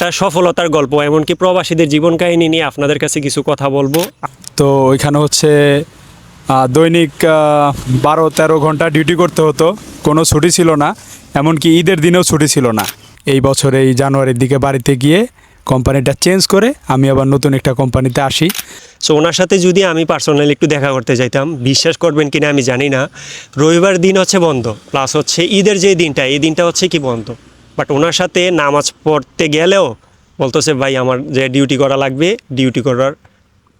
তার সফলতার গল্প এমনকি প্রবাসীদের জীবন কাহিনী নিয়ে আপনাদের কাছে কিছু কথা বলব। তো ওইখানে হচ্ছে দৈনিক বারো তেরো ঘণ্টা ডিউটি করতে হতো। কোনো ছুটি ছিল না এমনকি ঈদের দিনেও ছুটি ছিল না। এই বছর এই জানুয়ারির দিকে বাড়িতে গিয়ে কোম্পানিটা চেঞ্জ করে আমি আবার নতুন একটা কোম্পানিতে আসি। সো ওনার সাথে যদি আমি পার্সোনালি একটু দেখা করতে চাইতাম বিশ্বাস করবেন কিনা আমি জানি না। রবিবার দিন হচ্ছে বন্ধ প্লাস হচ্ছে ঈদের যে দিনটা এই দিনটা হচ্ছে কি বন্ধ? বাট ওনার সাথে নামাজ পড়তে গেলেও বলতেছে ভাই আমার যে ডিউটি করা লাগবে ডিউটি করার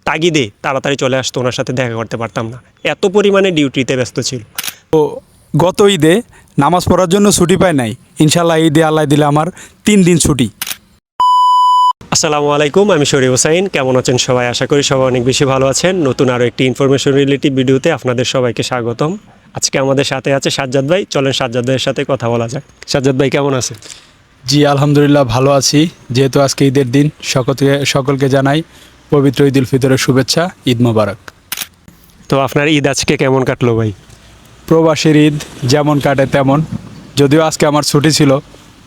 তাগিদে তাড়াতাড়ি চলে আসতো ওনার সাথে দেখা করতে পারতাম না। এত পরিমাণে ডিউটিতে ব্যস্ত ছিল। তো গত ঈদে নামাজ পড়ার জন্য ছুটি পাই নাই। ইনশাল্লাহ ঈদে আল্লাহ দিলে আমার তিন দিন ছুটি। আসসালামু আলাইকুম আমি শরীফ হোসাইন। কেমন আছেন সবাই? আশা করি সবাই অনেক বেশি ভালো আছেন। নতুন আরও একটি ইনফরমেশন রিলেটিভ ভিডিওতে আপনাদের সবাইকে স্বাগতম। আজকে আমাদের সাথে আছে সাজ্জাদ ভাই। চলেন সাজ্জাদ ভাইয়ের সাথে কথা বলা যাক। সাজ্জাদ ভাই কেমন আছেন? জি আলহামদুলিল্লাহ ভালো আছি। যেহেতু আজকে ঈদের দিন সকলকে সকলকে জানাই পবিত্র ঈদ উল ফিতরের শুভেচ্ছা ঈদ মোবারক। তো আপনার ঈদ আজকে কেমন কাটলো ভাই? প্রবাসীর ঈদ যেমন কাটে তেমন। যদিও আজকে আমার ছুটি ছিল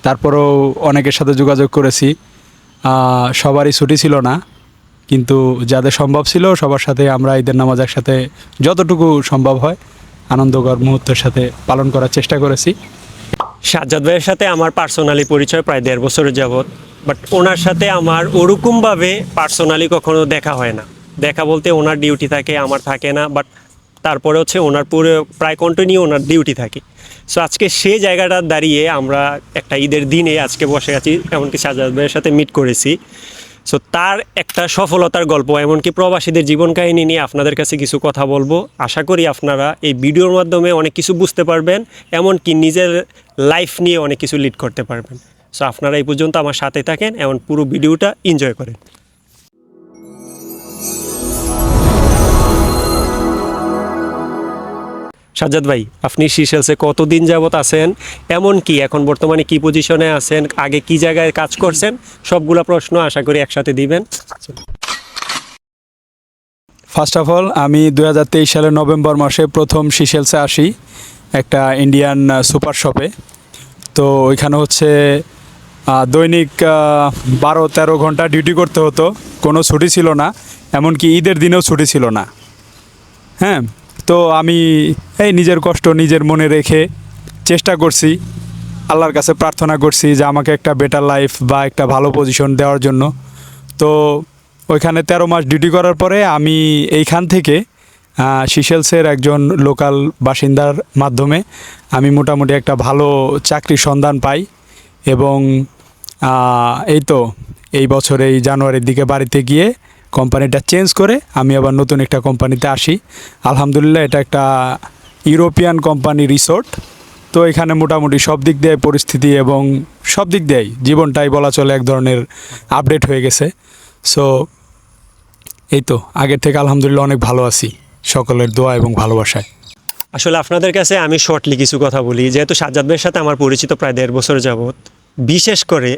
তারপরেও অনেকের সাথে যোগাযোগ করেছি। সবারই ছুটি ছিল না কিন্তু যাদের সম্ভব ছিল সবার সাথে আমরা ঈদের নামাজ একসাথে যতটুকু সম্ভব হয় আনন্দকর মুহূর্তের সাথে পালন করার চেষ্টা করেছি। সাজ্জাদ ভাইয়ের সাথে আমার পার্সোনালি পরিচয় প্রায় দেড় বছরের যাবৎ বাট ওনার সাথে আমার ওরকমভাবে পার্সোনালি কখনো দেখা হয় না। দেখা বলতে ওনার ডিউটি থাকে, আমার থাকে না বাট তারপরে হচ্ছে ওনার পুরো, প্রায় কন্টিনিউ ওনার ডিউটি থাকে। সো আজকে সেই জায়গাটা দাঁড়িয়ে আমরা একটা ঈদের দিনে আজকে বসে আছি, এমনকি সাজ্জাদ ভাইয়ের সাথে মিট করেছি। সো তার একটা সফলতার গল্প, এমনকি প্রবাসীদের জীবন কাহিনী নিয়ে আপনাদের কাছে কিছু কথা বলব। আশা করি আপনারা এই ভিডিওর মাধ্যমে অনেক কিছু বুঝতে পারবেন, এমনকি নিজের লাইফ নিয়ে অনেক কিছু লিড করতে পারবেন। সো আপনারা এই পর্যন্ত আমার সাথে থাকেন, এমন পুরো ভিডিওটা এনজয় করেন। সাজ্জাদ ভাই, আপনি সিসেলসে কতদিন যাবত আছেন? এমন কি, এখন বর্তমানে কি পজিশনে আছেন? আগে কি জায়গায় কাজ করছেন? সবগুলা প্রশ্ন আশা করি একসাথে দিবেন। ফার্স্ট অফ অল আমি দু হাজার তেইশ সালের নভেম্বর মাসে প্রথম সিশেলসে আসি একটা ইন্ডিয়ান সুপার শপে তো ওইখানে হচ্ছে দৈনিক বারো তেরো ঘণ্টা ডিউটি করতে হতো। কোনো ছুটি ছিল না, এমনকি ঈদের দিনেও ছুটি ছিল না। হ্যাঁ? তো আমি এই নিজের কষ্ট নিজের মনে রেখে চেষ্টা করছি, আল্লাহর কাছে প্রার্থনা করছি যে আমাকে একটা বেটার লাইফ বা একটা ভালো পজিশন দেওয়ার জন্য। তো ওইখানে তেরো মাস ডিউটি করার পরে আমি এইখান থেকে সিশেলসের একজন লোকাল বাসিন্দার মাধ্যমে আমি মোটামুটি একটা ভালো চাকরির সন্ধান পাই এবং এই তো এই বছর এই জানুয়ারির দিকে বাড়িতে গিয়ে কোম্পানিটা চেঞ্জ করে আমি আবার নতুন একটা কোম্পানিতে আসি। আলহামদুলিল্লাহ এটা একটা ইউরোপিয়ান কোম্পানি রিসোর্ট। তো এখানে মোটামুটি সব দিক দিয়ে পরিস্থিতি এবং সব দিক দিয়েই জীবনটাই বলা চলে এক ধরনের আপডেট হয়ে গেছে। সো এই তো, আগের থেকে আলহামদুলিল্লাহ অনেক ভালো আছি। সকলের দোয়া এবং ভালোবাসায়। আসলে আপনাদের কাছে আমি শর্টলি কিছু কথা বলি। যেহেতু সাজ্জাদ ভাইয়ের সাথে আমার পরিচিত প্রায় দেড় বছর যাবৎ, বিশেষ করে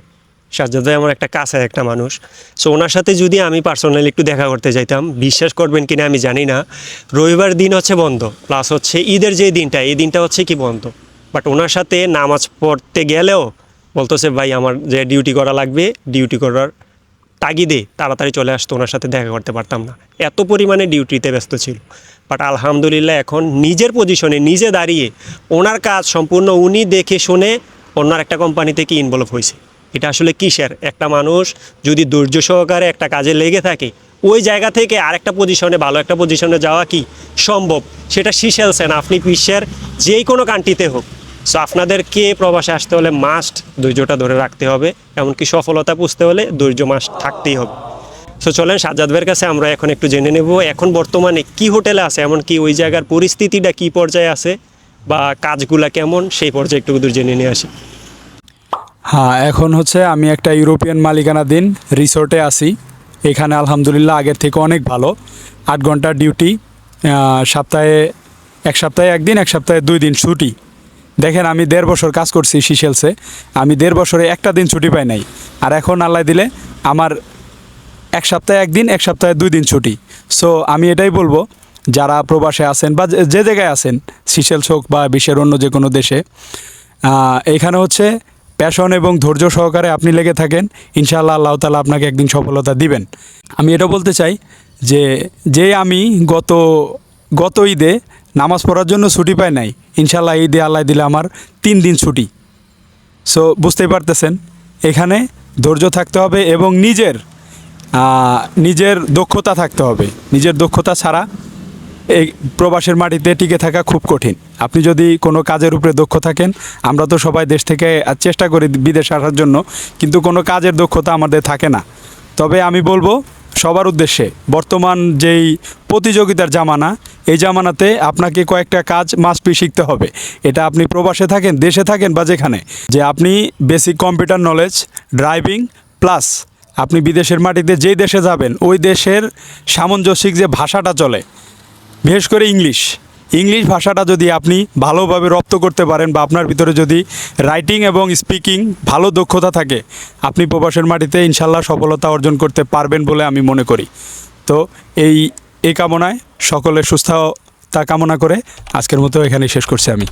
সাজ্জাদ ভাই আমার একটা কাছে একটা মানুষ। সো ওনার সাথে যদি আমি পার্সোনালি একটু দেখা করতে চাইতাম বিশ্বাস করবেন কিনা আমি জানি না। রবিবার দিন হচ্ছে বন্ধ প্লাস হচ্ছে ঈদের যে দিনটা, এই দিনটা হচ্ছে কি বন্ধ। বাট ওনার সাথে নামাজ পড়তে গেলেও বলতেছে, ভাই, আমার যে ডিউটি করা লাগবে ডিউটি করার তাগিদে তাড়াতাড়ি চলে আসতো ওনার সাথে দেখা করতে পারতাম না। এত পরিমাণে ডিউটিতে ব্যস্ত ছিল। বাট আলহামদুলিল্লাহ এখন নিজের পজিশনে নিজে দাঁড়িয়ে ওনার কাজ সম্পূর্ণ উনি দেখে শুনে ওনার একটা কোম্পানি থেকে ইনভলভ হয়েছে। এটা আসলে কিসের? একটা মানুষ যদি ধৈর্য সহকারে একটা কাজে লেগে থাকে, ওই জায়গা থেকে আরেকটা পজিশনে ভালো একটা পজিশনে যাওয়া কি সম্ভব? সেটা শিশেলসেন আপনি বিশ্বের যেই কোনো কান্ট্রিতে হোক। সো আপনাদেরকে প্রবাসে আসতে হলে মাস্ট ধৈর্যটা ধরে রাখতে হবে, এমনকি সফলতা পুষতে হলে ধৈর্য মাস্ট থাকতেই হবে। সো চলেন সাজ্জাদ কাছে আমরা এখন একটু জেনে নেব, এখন বর্তমানে কি হোটেলে আছে, এমনকি ওই জায়গার পরিস্থিতিটা কি পর্যায়ে আছে, বা কাজগুলা কেমন, সেই পর্যায়ে একটু দূর জেনে নিয়ে আসি। হ্যাঁ এখন হচ্ছে আমি একটা ইউরোপিয়ান মালিকানাধীন রিসোর্টে আছি। এখানে আলহামদুলিল্লাহ আগের থেকে অনেক ভালো। আট ঘণ্টার ডিউটি সপ্তাহে এক সপ্তাহে একদিন, এক সপ্তাহে দুই দিন ছুটি। দেখেন, আমি দেড় বছর কাজ করছি সিশেলসে আমি দেড় বছরে একটা দিন ছুটি পাই নাই। আর এখন আল্লাহ দিলে আমার এক সপ্তাহে একদিন, এক সপ্তাহে দুই দিন ছুটি। সো আমি এটাই বলব, যারা প্রবাসে আছেন বা যে- জায়গায় আছেন সিশেলস হোক বা বিশ্বের অন্য যে কোনো দেশে এখানে হচ্ছে প্যাশন এবং ধৈর্য সহকারে আপনি লেগে থাকেন, ইনশাআল্লাহ আল্লাহ তালা আপনাকে একদিন সফলতা দিবেন। আমি এটা বলতে চাই যে যে আমি গত গত ঈদে নামাজ পড়ার জন্য ছুটি পাই নাই, ইনশাআল্লাহ ঈদে আল্লাহ দিলে আমার তিন দিন ছুটি। সো বুঝতেই পারতেছেন, এখানে ধৈর্য থাকতে হবে এবং নিজের নিজের দক্ষতা থাকতে হবে। নিজের দক্ষতা ছাড়া এই প্রবাসের মাটিতে টিকে থাকা খুব কঠিন। আপনি যদি কোনো কাজের উপরে দক্ষ থাকেন, আমরা তো সবাই দেশ থেকে চেষ্টা করি বিদেশে আসার জন্য, কিন্তু কোনো কাজের দক্ষতা আমাদের থাকে না। তবে আমি বলব, সবার উদ্দেশ্যে বর্তমান যেই প্রতিযোগিতার জামানা, এই জামানাতে আপনাকে কয়েকটা কাজ মাস্ট বি শিখতে হবে। এটা আপনি প্রবাসে থাকেন, দেশে থাকেন বা যেখানে, যে আপনি basic computer knowledge driving plus আপনি বিদেশের মাটিতে যেই দেশে যাবেন, ওই দেশের সামঞ্জস্যিক যে ভাষাটা চলে বিশেষ করে ইংলিশ। ইংলিশ ভাষাটা যদি আপনি ভালোভাবে রপ্ত করতে পারেন বা আপনার ভিতরে যদি রাইটিং এবং স্পিকিং ভালো দক্ষতা থাকে, আপনি প্রবাসের মাটিতে ইনশাল্লাহ সফলতা অর্জন করতে পারবেন বলে আমি মনে করি। তো এই এই কামনায় সকলের সুস্থতা কামনা করে আজকের মতো এখানে শেষ করছি আমি।